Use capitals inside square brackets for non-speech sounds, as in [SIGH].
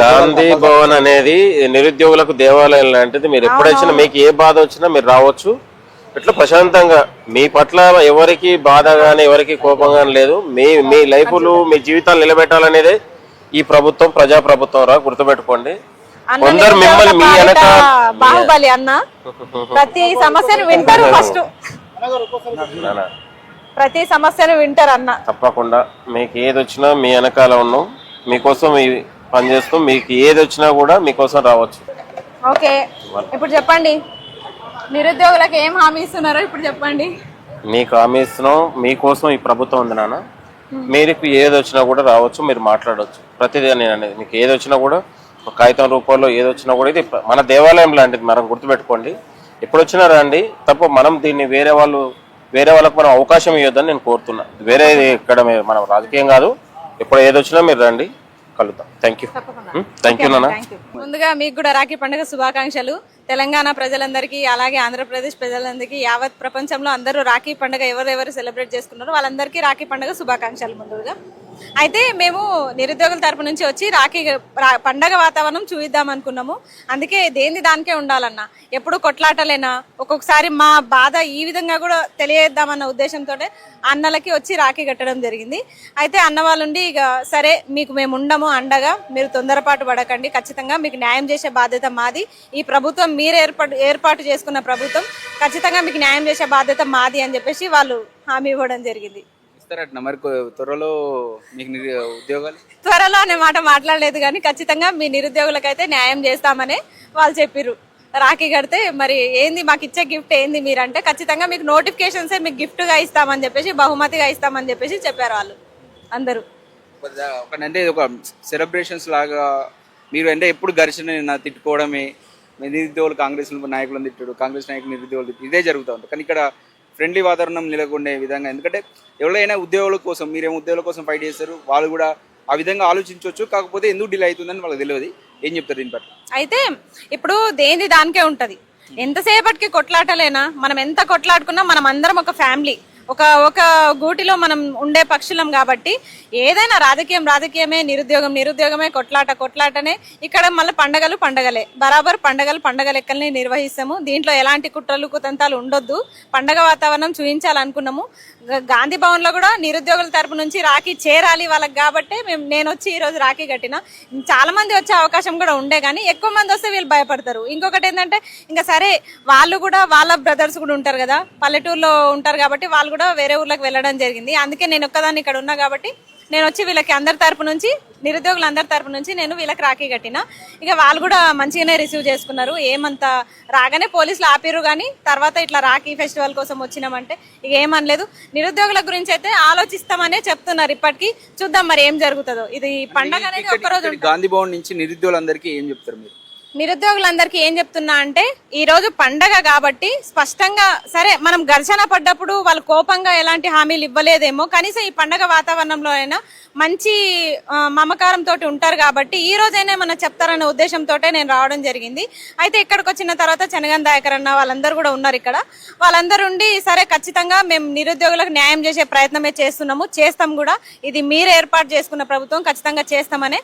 గాంధీ భవన్ అనేది నిరుద్యోగులకు దేవాలయం లాంటిది. మీరు ఎప్పుడొచ్చినా మీకు ఏ బాధ వచ్చినా మీరు రావచ్చు. ఇట్లా ప్రశాంతంగా. మీ పట్ల ఎవరికి బాధ గానీ ఎవరికి కోపం గానీ లేదు. మీ మీ లైఫ్లు మీ జీవితాలు నిలబెట్టాలనేదే ఈ ప్రభుత్వం ప్రజా ప్రభుత్వం రా గుర్తుపెట్టుకోండి. కొందరు మిమ్మల్ని మీ వెనక బాహుబలి అన్న. ప్రతి [LAUGHS] సమస్యను వింటారు ఫస్ట్. ప్రతి సమస్యను వింటారు అన్న. తప్పకుండా. మీకు ఏది వచ్చినా మీ వెనకాల ఉన్నాం. మీకోసం ఈ పని చేస్తాం మీకు ఏది వచ్చినా కూడా మీకోసం రావచ్చు. ఓకే. ఇప్పుడు చెప్పండి. నిరుద్యోగులకు ఏం హామీ ఇస్తున్నారో ఇప్పుడు చెప్పండి. మీకు హామీ ఇస్తున్నాం. మీకోసం ఈ ప్రభుత్వం ఉంది నాన్న. మీకు ఏది వచ్చినా కూడా రావచ్చు మీరు మాట్లాడవచ్చు ప్రతిదీ నేను అనేది మీకు ఏది వచ్చినా కూడా ఒక కాగితం రూపంలో ఏది వచ్చినా కూడా ఇది మన దేవాలయం లాంటిది మనం గుర్తుపెట్టుకోండి. ఎప్పుడు వచ్చినా రండి. తప్ప మనం దీన్ని వేరే వాళ్ళు వేరే వాళ్ళకి మనం అవకాశం ఇవ్వద్దని నేను కోరుతున్నా. వేరే ఇక్కడ మనం రాజకీయం కాదు. ఎప్పుడు ఏది వచ్చినా మీరు రండి. కలుద్దాం. థ్యాంక్ యూ థ్యాంక్ యూ నాన్న ముందుగా మీకు కూడా రాఖీ పండుగ శుభాకాంక్షలు. తెలంగాణ ప్రజలందరికీ అలాగే ఆంధ్రప్రదేశ్ ప్రజలందరికీ యావత్ ప్రపంచంలో అందరూ రాఖీ పండుగ ఎవరెవరు సెలబ్రేట్ చేసుకున్నారో వాళ్ళందరికీ రాఖీ పండుగ శుభాకాంక్షలు ముందుగా. అయితే మేము నిరుద్యోగుల తరపు నుంచి వచ్చి రాఖీ పండగ వాతావరణం చూద్దాం అనుకున్నాము. అందుకే దేని దానికే ఉండాలన్న. ఎప్పుడు కొట్లాటలేనా? ఒక్కొక్కసారి మా బాధ ఈ విధంగా కూడా తెలియజేద్దామన్న ఉద్దేశంతో అన్నలకి వచ్చి రాఖీ కట్టడం జరిగింది. అయితే అన్న వాళ్ళుండి ఇక సరే మీకు మేము ఉండము అండగా మీరు తొందరపాటు పడకండి. ఖచ్చితంగా మీకు న్యాయం చేసే బాధ్యత మాది. ఈ ప్రభుత్వం మీరు ఏర్పాటు ఏర్పాటు చేసుకున్న ప్రభుత్వం ఖచ్చితంగా మీకు న్యాయం చేసే బాధ్యత మాది అని చెప్పేసి వాళ్ళు హామీ ఇవ్వడం జరిగింది. ఇస్తారట మరి త్వరలో మీకు ఉద్యోగాలు? త్వరలో అనే మాట మాట్లాడలేదు కానీ ఖచ్చితంగా మీ నిరుద్యోగులకైతే న్యాయం చేస్తామని వాళ్ళు చెప్పిర్రు. రాఖీ కడితే మరి ఏంది మాకు ఇచ్చే గిఫ్ట్ ఏంది మీరంటే ఖచ్చితంగా మీకు నోటిఫికేషన్స్ మీకు gift గా ఇస్తామని చెప్పేసి బహుమతిగా ఇస్తామని చెప్పేసి చెప్పారు వాళ్ళు అందరూ. అంటే ఒక సెలబ్రేషన్స్ లాగా మీరు అంటే ఎప్పుడు ఘర్షణ తిట్టుకోవడమే నిరుద్యోగులు కాంగ్రెస్ నాయకులను తిట్టుడు కాంగ్రెస్ నాయకులు నిరుద్యోగులు ఇదే జరుగుతూ ఉంటుంది. కానీ ఇక్కడ ఫ్రెండ్లీ వాతావరణం నెలకొండే విధంగా. ఎందుకంటే ఎవరైనా ఉద్యోగుల కోసం మీరేమో ఉద్యోగుల కోసం ఫైట్ చేస్తారు వాళ్ళు కూడా ఆ విధంగా ఆలోచించవచ్చు. కాకపోతే ఎందుకు డిలే అవుతుందని వాళ్ళకి తెలియదు. ఏం చెప్తారు దీని పట్ల? అయితే ఇప్పుడు దేని దానికే ఉంటది. ఎంతసేపటికి కొట్లాటలేనా? మనం ఎంత కొట్లాడుకున్నా మనం అందరం ఒక ఫ్యామిలీ ఒక ఒక గూటిలో మనం ఉండే పక్షులం కాబట్టి ఏదైనా రాజకీయం రాజకీయమే నిరుద్యోగం నిరుద్యోగమే కొట్లాట కొట్లాటనే ఇక్కడ మళ్ళీ పండగలు పండగలే. బరాబర్ పండగలు పండగ లెక్కల్ని నిర్వహిస్తాము. దీంట్లో ఎలాంటి కుట్రలు కుతంతాలు ఉండొద్దు. పండగ వాతావరణం చూపించాలనుకున్నాము. గాంధీ భవన్లో కూడా నిరుద్యోగుల తరపు నుంచి రాఖీ చేరాలి వాళ్ళకి కాబట్టి మేము నేను వచ్చి ఈరోజు రాఖీ కట్టిన. చాలా మంది వచ్చే అవకాశం కూడా ఉండే కానీ ఎక్కువ మంది వస్తే వీళ్ళు భయపడతారు. ఇంకొకటి ఏంటంటే ఇంకా సరే వాళ్ళు కూడా వాళ్ళ బ్రదర్స్ కూడా ఉంటారు కదా. పల్లెటూరులో ఉంటారు కాబట్టి వాళ్ళు కూడా వేరే ఊర్లకు వెళ్ళడం జరిగింది. అందుకే నేను ఒక్కదాన్ని ఇక్కడ ఉన్నా కాబట్టి నేను వచ్చి వీళ్ళకి అందరి తరపు నుంచి నిరుద్యోగులు అందరి తరపు నుంచి నేను వీళ్ళకి రాఖీ కట్టిన. ఇక వాళ్ళు కూడా మంచిగానే రిసీవ్ చేసుకున్నారు. ఏమంత రాగానే పోలీసులు ఆపిరు కానీ తర్వాత ఇట్లా రాఖీ ఫెస్టివల్ కోసం వచ్చినామంటే ఇక ఏమనలేదు. నిరుద్యోగుల గురించి అయితే ఆలోచిస్తామనే చెప్తున్నారు ఇప్పటికీ. చూద్దాం మరి ఏం జరుగుతుందో. ఇది పండగ అనేది ఒక్కరోజు గాంధీ భవన్ నుంచి నిరుద్యోగులందరికీ ఏం చెప్తారు మీరు? నిరుద్యోగులందరికీ ఏం చెప్తున్నా అంటే ఈ రోజు పండగ కాబట్టి స్పష్టంగా సరే మనం ఘర్షణ పడ్డప్పుడు వాళ్ళు కోపంగా ఎలాంటి హామీలు ఇవ్వలేదేమో కనీసం ఈ పండగ వాతావరణంలో అయినా మంచి మమకారంతో ఉంటారు కాబట్టి ఈ రోజైనా మనం చెప్తారనే ఉద్దేశంతో నేను రావడం జరిగింది. అయితే ఇక్కడికి వచ్చిన తర్వాత చెనగన్ దాయకర్ అన్న వాళ్ళందరూ కూడా ఉన్నారు ఇక్కడ. వాళ్ళందరూ ఉండి సరే ఖచ్చితంగా మేము నిరుద్యోగులకు న్యాయం చేసే ప్రయత్నమే చేస్తున్నాము చేస్తాం కూడా. ఇది మీరు ఏర్పాటు చేసుకున్న ప్రభుత్వం ఖచ్చితంగా చేస్తామనే